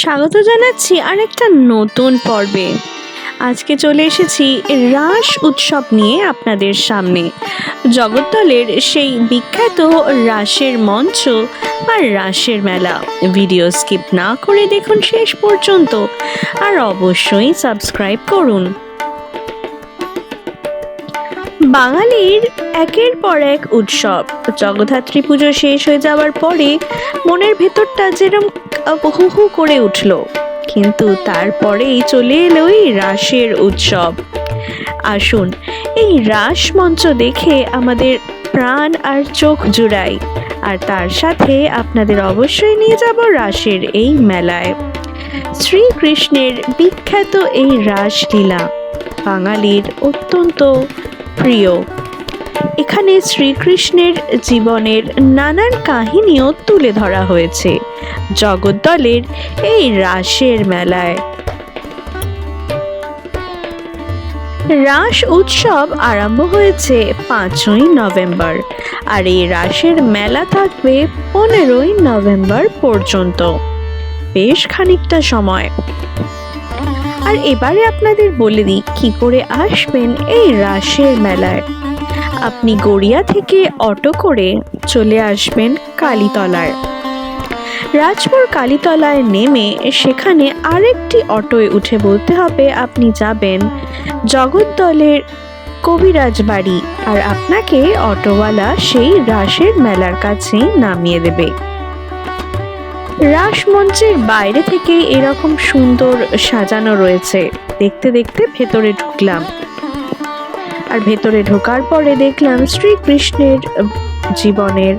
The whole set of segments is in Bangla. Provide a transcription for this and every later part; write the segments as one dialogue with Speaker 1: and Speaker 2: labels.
Speaker 1: স্বাগত জানাচ্ছি আরেকটা নতুন পর্বে। আজকে চলে এসেছি রাস উৎসব নিয়ে আপনাদের সামনে। জগদ্দলের সেই বিখ্যাত রাসের মঞ্চ আর রাসের মেলা। ভিডিও স্কিপ না করে দেখুন শেষ পর্যন্ত। আর অবশ্যই সাবস্ক্রাইব করুন। বাঙালির একের পর এক উৎসব। জগদ্ধাত্রী পুজো শেষ হয়ে যাওয়ার পরে মনের ভেতরটা যেরম হু হু করে উঠল। কিন্তু তারপরেই চলে এলো এই রাসের উৎসব। আসুন, এই রাস মঞ্চ দেখে আমাদের প্রাণ আর চোখ জুড়াই। আর তার সাথে আপনাদের অবশ্যই নিয়ে যাব রাসের এই মেলায়। শ্রীকৃষ্ণের বিখ্যাত এই রাসলীলা বাঙালির অত্যন্ত প্রিয়। এখানে শ্রীকৃষ্ণের জীবনের নানান কাহিনীও তুলে ধরা হয়েছে জগদ্দলের এই রাসের মেলায়। রাস উৎসব আরম্ভ হয়েছে পাঁচই নভেম্বর আর এই রাসের মেলা থাকবে পনেরোই নভেম্বর পর্যন্ত। বেশ খানিকটা সময়। আর এবারে আপনাদের বলে দিই, কি করে আসবেন এই রাসের মেলায়? আপনি গড়িয়া থেকে অটো করে চলে আসবেন কালীতলায়। রাজপুর কালীতলায় নেমে সেখানে আরেকটি অটোয় উঠে বলতে হবে, আপনি যাবেন জগদ্দলের কবিরাজ বাড়ি। আর আপনাকে অটোওয়ালা সেই রাসের মেলার কাছেই নামিয়ে দেবে। রাস মঞ্চের বাইরে থেকে এরকম সুন্দর সাজানো রয়েছে। দেখতে দেখতে ভেতরে ঢুকলাম। আর ভেতরে ঢোকার পরে দেখলাম শ্রীকৃষ্ণের জীবনের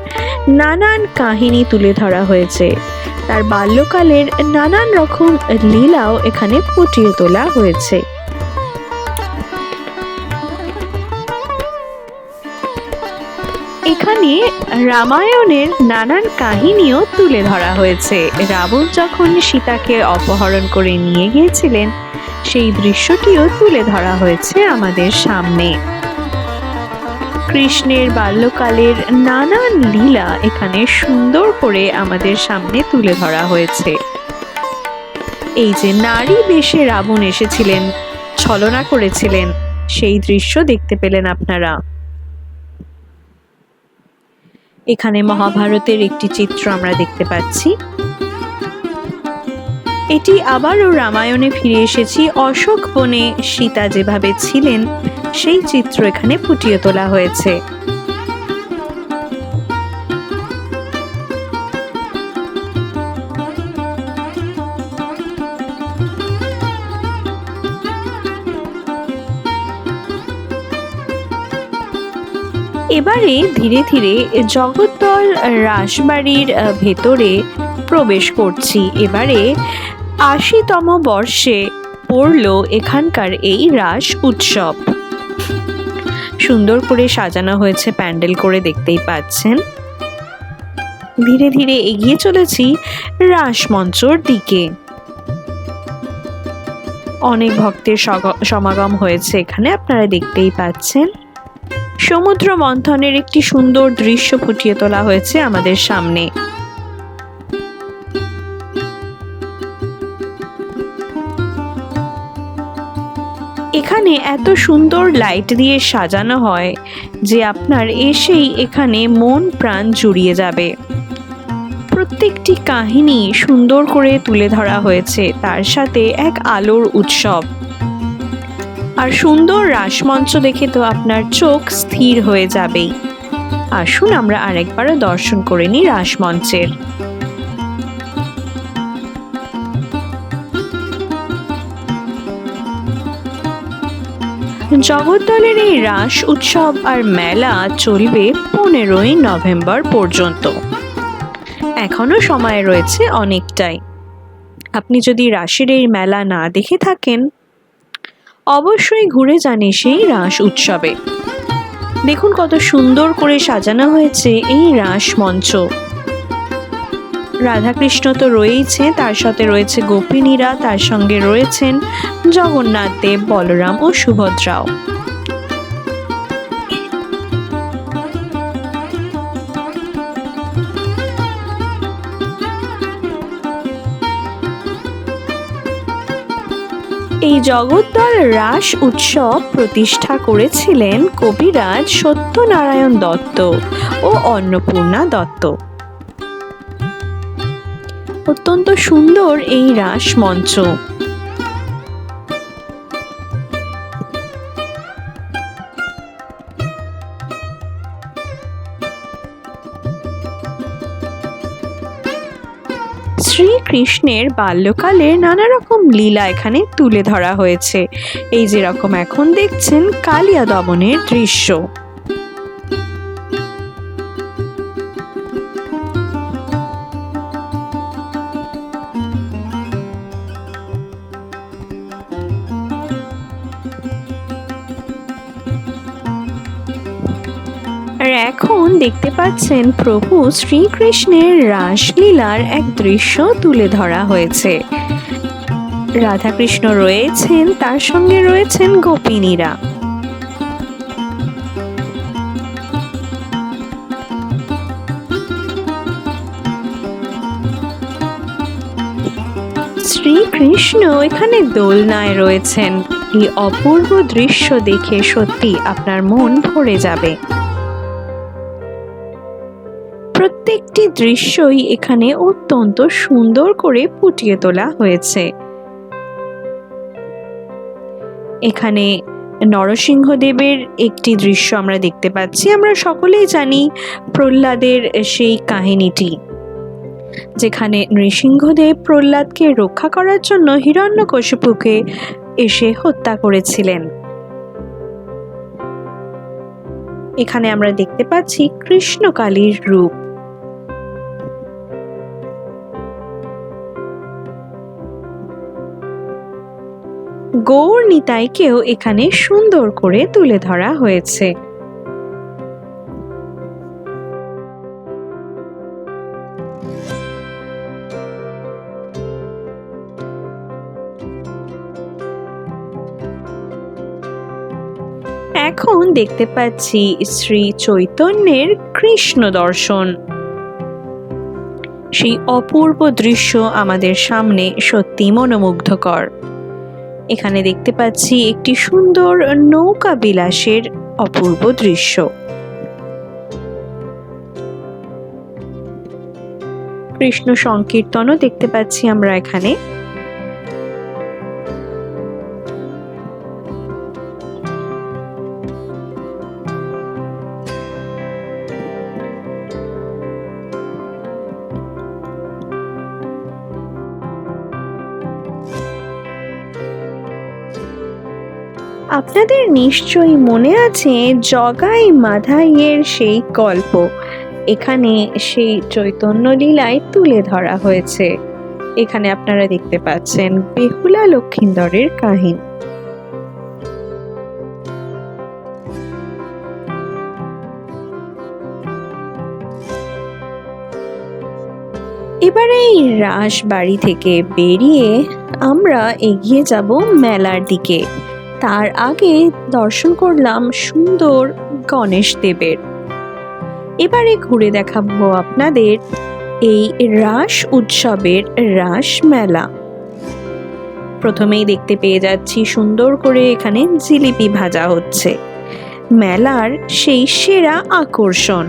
Speaker 1: নানান কাহিনী তুলে ধরা হয়েছে। তার বাল্যকালের নানান রকম লীলাও এখানে ফুটিয়ে তোলা হয়েছে। এখানে রামায়ণের নানান কাহিনীও তুলে ধরা হয়েছে। রাবণ যখন সীতাকে অপহরণ করে নিয়ে গিয়েছিলেন, সেই দৃশ্যটিও তুলে ধরা হয়েছে আমাদের সামনে। কৃষ্ণের বাল্যকালের নানান লীলা এখানে সুন্দর করে আমাদের সামনে তুলে ধরা হয়েছে। এই যে নারী বেশে রাবণ এসেছিলেন, ছলনা করেছিলেন, সেই দৃশ্য দেখতে পেলেন আপনারা। এখানে মহাভারতের একটি চিত্র আমরা দেখতে পাচ্ছি। এটি আবারও রামায়ণে ফিরে এসেছি। অশোক বনে সীতা যেভাবে ছিলেন, সেই চিত্র এখানে ফুটিয়ে তোলা হয়েছে। এবারে ধীরে ধীরে জগদ্দল রাসবাড়ির ভেতরে প্রবেশ করছি। এবারে আশিতম বর্ষে পড়ল এখানকার এই রাস উৎসব। সুন্দর করে সাজানো হয়েছে, প্যান্ডেল করে দেখতেই পাচ্ছেন। ধীরে ধীরে এগিয়ে চলেছি রাস মঞ্চর দিকে। অনেক ভক্তের সমাগম হয়েছে এখানে, আপনারা দেখতেই পাচ্ছেন। সমুদ্র মন্থনের একটি সুন্দর দৃশ্য ফুটিয়ে তোলা হয়েছে আমাদের সামনে। এখানে এত সুন্দর লাইট দিয়ে সাজানো হয় যে আপনার এসেই এখানে মন প্রাণ জুড়িয়ে যাবে। প্রত্যেকটি কাহিনী সুন্দর করে তুলে ধরা হয়েছে, তার সাথে এক আলোর উৎসব। আর সুন্দর রাসমঞ্চ দেখে তো আপনার চোখ স্থির হয়ে যাবেই। আসুন আমরা আরেকবারও দর্শন করে নিই রাসমঞ্চের। জগদ্দলের এই রাস উৎসব আর মেলা চলবে পনেরোই নভেম্বর পর্যন্ত। এখনও সময় রয়েছে অনেকটাই। আপনি যদি রাসের এই মেলা না দেখে থাকেন অবশ্যই ঘুরে জানে সেই রাস উৎসবে। দেখুন কত সুন্দর করে সাজানো হয়েছে এই রাস মঞ্চ। রাধাকৃষ্ণ তো রয়েইছে তার সাথে রয়েছে গোপিনীরা, তার সঙ্গে রয়েছেন জগন্নাথ দেব, বলরাম ও সুভদ্রাও। জগদ্দল রাস উৎসব প্রতিষ্ঠা করেছিলেন কবিরাজ সত্যনারায়ণ দত্ত ও অন্নপূর্ণা দত্ত। অত্যন্ত সুন্দর এই রাস মঞ্চ। শ্রীকৃষ্ণের বাল্যকালের নানা রকম লীলা এখানে তুলে ধরা হয়েছে। এই যেরকম এখন দেখছেন কালিয়া দমনের দৃশ্য। এখন দেখতে পাচ্ছেন প্রভু শ্রীকৃষ্ণের রাসলীলার এক দৃশ্য তুলে ধরা হয়েছে। রাধাকৃষ্ণ রয়েছেন, তার সঙ্গে রয়েছেন গোপিনীরা। শ্রীকৃষ্ণ এখানে দোলনায় রয়েছেন। এই অপূর্ব দৃশ্য দেখে সত্যি আপনার মন ভরে যাবে। প্রত্যেকটি দৃশ্যই এখানে অত্যন্ত সুন্দর করে ফুটিয়ে তোলা হয়েছে। এখানে নরসিংহদেবের একটি দৃশ্য আমরা দেখতে পাচ্ছি। আমরা সকলেই জানি প্রহ্লাদের সেই কাহিনীটি, যেখানে নৃসিংহদেব প্রহ্লাদকে রক্ষা করার জন্য হিরণ্যকশিপুকে এসে হত্যা করেছিলেন। এখানে আমরা দেখতে পাচ্ছি কৃষ্ণকালীর রূপ। গৌর নিতাইকেও এখানে সুন্দর করে তুলে ধরা হয়েছে। এখন দেখতে পাচ্ছি শ্রী চৈতন্যের কৃষ্ণ দর্শন। সেই অপূর্ব দৃশ্য আমাদের সামনে সত্যি মনোমুগ্ধকর। এখানে দেখতে পাচ্ছি একটি সুন্দর নৌকা বিলাসের অপূর্ব দৃশ্য। কৃষ্ণ সংকীর্তনও দেখতে পাচ্ছি আমরা এখানে। আপনাদের নিশ্চয়ই মনে আছে জগাই মাধাইয়ের সেই গল্প। এখানে সেই চৈতন্য লীলায় তুলে ধরা হয়েছে। এখানে আপনারা দেখতে পাচ্ছেন বেহুলা লক্ষিন্দরের কাহিনী। এবারে এই রাস বাড়ি থেকে বেরিয়ে আমরা এগিয়ে যাব মেলার দিকে। তার আগে দর্শন করলাম সুন্দর গণেশ দেবের। এবারে ঘুরে দেখাবো আপনাদের এই রাস উৎসবের রাস মেলা। প্রথমেই দেখতে পেয়ে যাচ্ছি সুন্দর করে এখানে জিলিপি ভাজা হচ্ছে। মেলার সেই সেরা আকর্ষণ।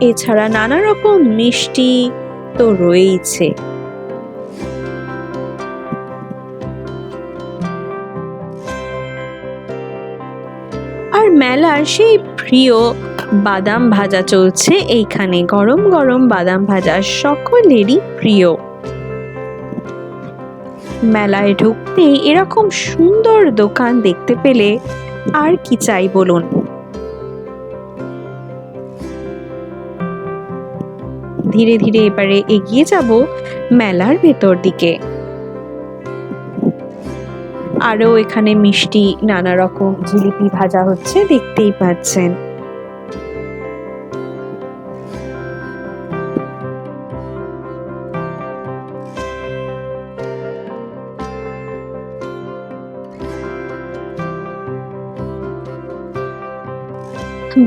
Speaker 1: এছাড়া নানা রকম মিষ্টি তো রয়েইছে। আর মেলার সেই প্রিয় বাদাম ভাজা চলছে এইখানে। গরম গরম বাদাম ভাজা সকলেরই প্রিয়। মেলায় ঢুকতেই এরকম সুন্দর দোকান দেখতে পেলে আর কি চাই বলুন? ধীরে ধীরে এবারে এগিয়ে যাব মেলার ভেতর দিকে। আরও এখানে মিষ্টি নানা রকম জিলিপি ভাজা হচ্ছে, দেখতেই পাচ্ছেন।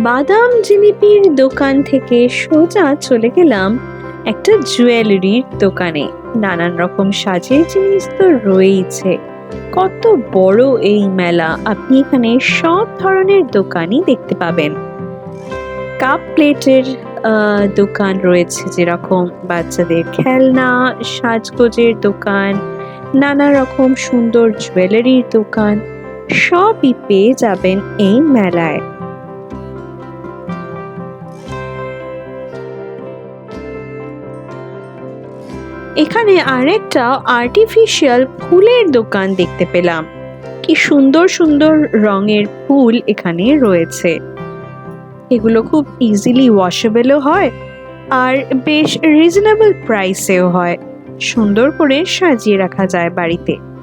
Speaker 1: বাদাম জিলিপির দোকান থেকে সোজা চলে গেলাম একটা জুয়েলারির দোকানে। নানান রকম সাজের জিনিস তো রয়েইছে। কত বড় এই মেলা। আপনি এখানে সব ধরনের দোকানই দেখতে পাবেন। কাপ প্লেটের দোকান রয়েছে যেরকম বাচ্চাদের খেলনা, সাজগোজের দোকান, নানা রকম সুন্দর জুয়েলারির দোকান, সবই পেয়ে যাবেন এই মেলায়। এখানে আরেকটা আর্টিফিশিয়াল ফুলের দোকান দেখতে পেলাম। কি সুন্দর সুন্দর রঙের ফুল এখানে রয়েছে। এগুলো খুব ইজিলি ওয়াশেবেলও হয় আর বেশ রিজনেবল প্রাইসেও হয়। সুন্দর করে সাজিয়ে রাখা যায় বাড়িতে।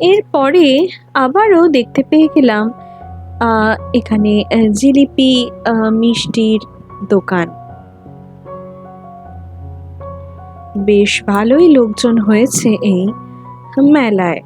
Speaker 1: এরপরে আবারও দেখতে পেয়ে গেলাম এখানে জিলিপি মিষ্টির দোকান। বেশ ভালোই লোকজন হয়েছে এই মেলায়।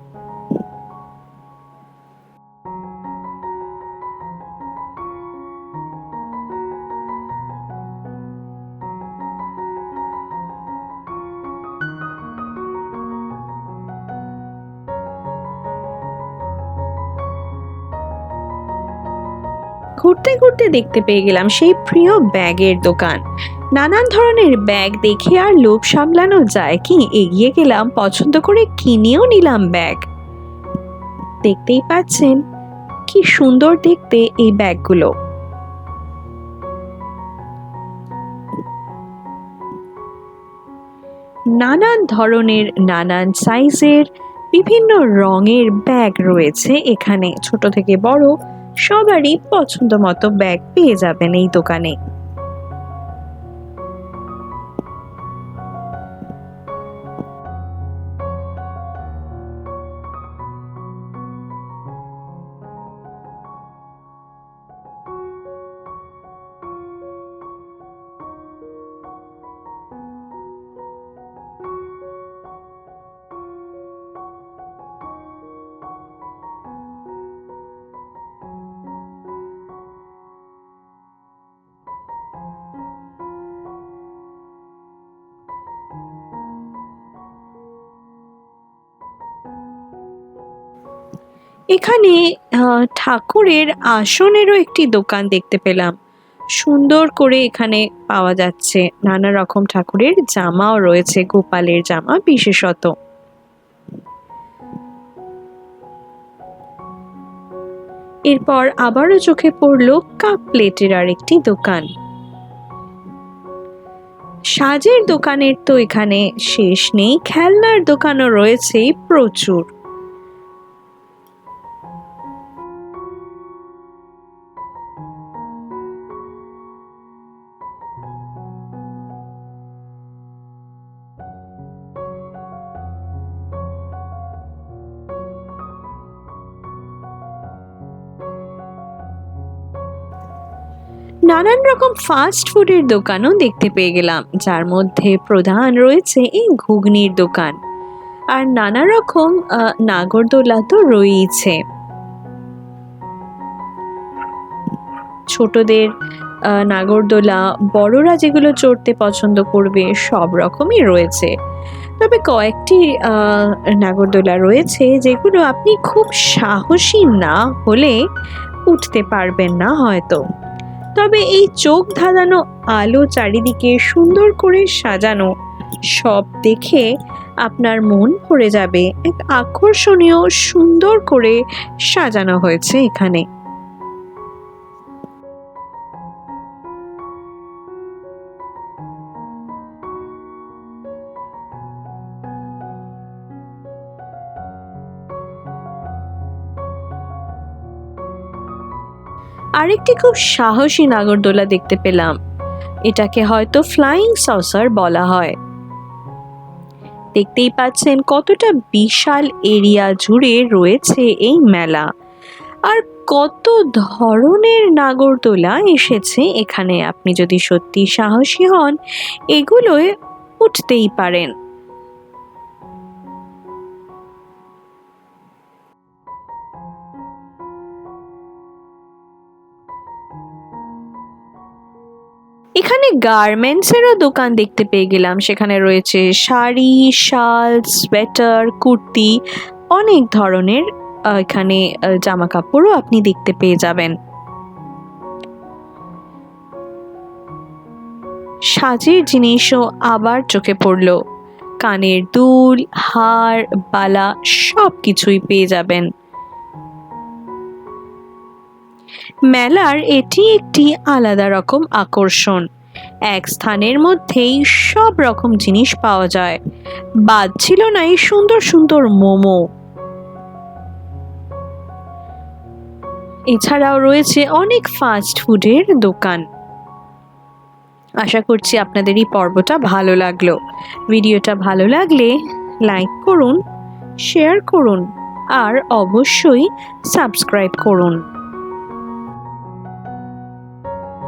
Speaker 1: ঘুরতে ঘুরতে দেখতে পেয়ে গেলাম সেই প্রিয় ব্যাগের দোকান। নানান ধরনের ব্যাগ দেখে আর লোভ সামলানো যায় কি? এগিয়ে গেলাম, পছন্দ করে কিনেও নিলাম ব্যাগ। দেখতেই পাচ্ছেন, কি সুন্দর দেখতে এই ব্যাগগুলো। নানান ধরনের, নানান সাইজের বিভিন্ন রঙের ব্যাগ রয়েছে এখানে, ছোট থেকে বড়। সবারই পছন্দ মতো ব্যাগ পেয়ে যাবেন এই দোকানে। এখানে ঠাকুরের আসনেরও একটি দোকান দেখতে পেলাম। সুন্দর করে এখানে পাওয়া যাচ্ছে। নানা রকম ঠাকুরের জামাও রয়েছে, গোপালের জামা বিশেষত। এরপর আবারও চোখে পড়ল কাপ প্লেটের আরেকটি দোকান। সাজের দোকানের তো এখানে শেষ নেই, খেলনার দোকানও রয়েছে প্রচুর। নানান রকম ফাস্ট ফুডের দোকানও দেখতে পেয়ে গেলাম, যার মধ্যে প্রধান রয়েছে এই ঘুগনির দোকান। আর নানা রকম নাগরদোলা তো রয়েইছে। ছোটদের নাগরদোলা, বড়রা যেগুলো চড়তে পছন্দ করবে, সব রকমই রয়েছে। তবে কয়েকটি নাগরদোলা রয়েছে, যেগুলো আপনি খুব সাহসী না হলে উঠতে পারবেন না হয়তো। তবে এই চোখ ধাঁধানো আলো চারিদিকে সুন্দর করে সাজানো সব দেখে আপনার মন ভরে যাবে। এক আকর্ষণীয় সুন্দর করে সাজানো হয়েছে এখানে। আরেকটি খুব সাহসী নাগরদোলা দেখতে পেলাম। এটাকে হয়তো ফ্লাইং সসার বলা হয়। দেখতেই পাচ্ছেন কতটা বিশাল এরিয়া জুড়ে রয়েছে এই মেলা। আর কত ধরনের নাগরদোলা এসেছে এখানে, আপনি যদি সত্যি সাহসী হন, এগুলোয় উঠতেই পারেন। এখানে গার্মেন্টসেরও দোকান দেখতে পেয়ে গেলাম। সেখানে রয়েছে শাড়ি, শাল, সোয়েটার, কুর্তি, অনেক ধরনের এখানে জামা কাপড়ও আপনি দেখতে পেয়ে যাবেন। সাজের জিনিসও আবার চোখে পড়ল। কানের দুল, হার, বালা সব কিছুই পেয়ে যাবেন। মেলার এটি একটি আলাদা রকম আকর্ষণ। এক স্থানের মধ্যেই সব রকম জিনিস পাওয়া যায়। বাদ ছিল না এই সুন্দর সুন্দর মোমো। এছাড়াও রয়েছে অনেক ফাস্ট ফুডের দোকান। আশা করছি আপনাদের এই পর্বটা ভালো লাগল। ভিডিওটা ভালো লাগলে লাইক করুন শেয়ার করুন, আর অবশ্যই সাবস্ক্রাইব করুন।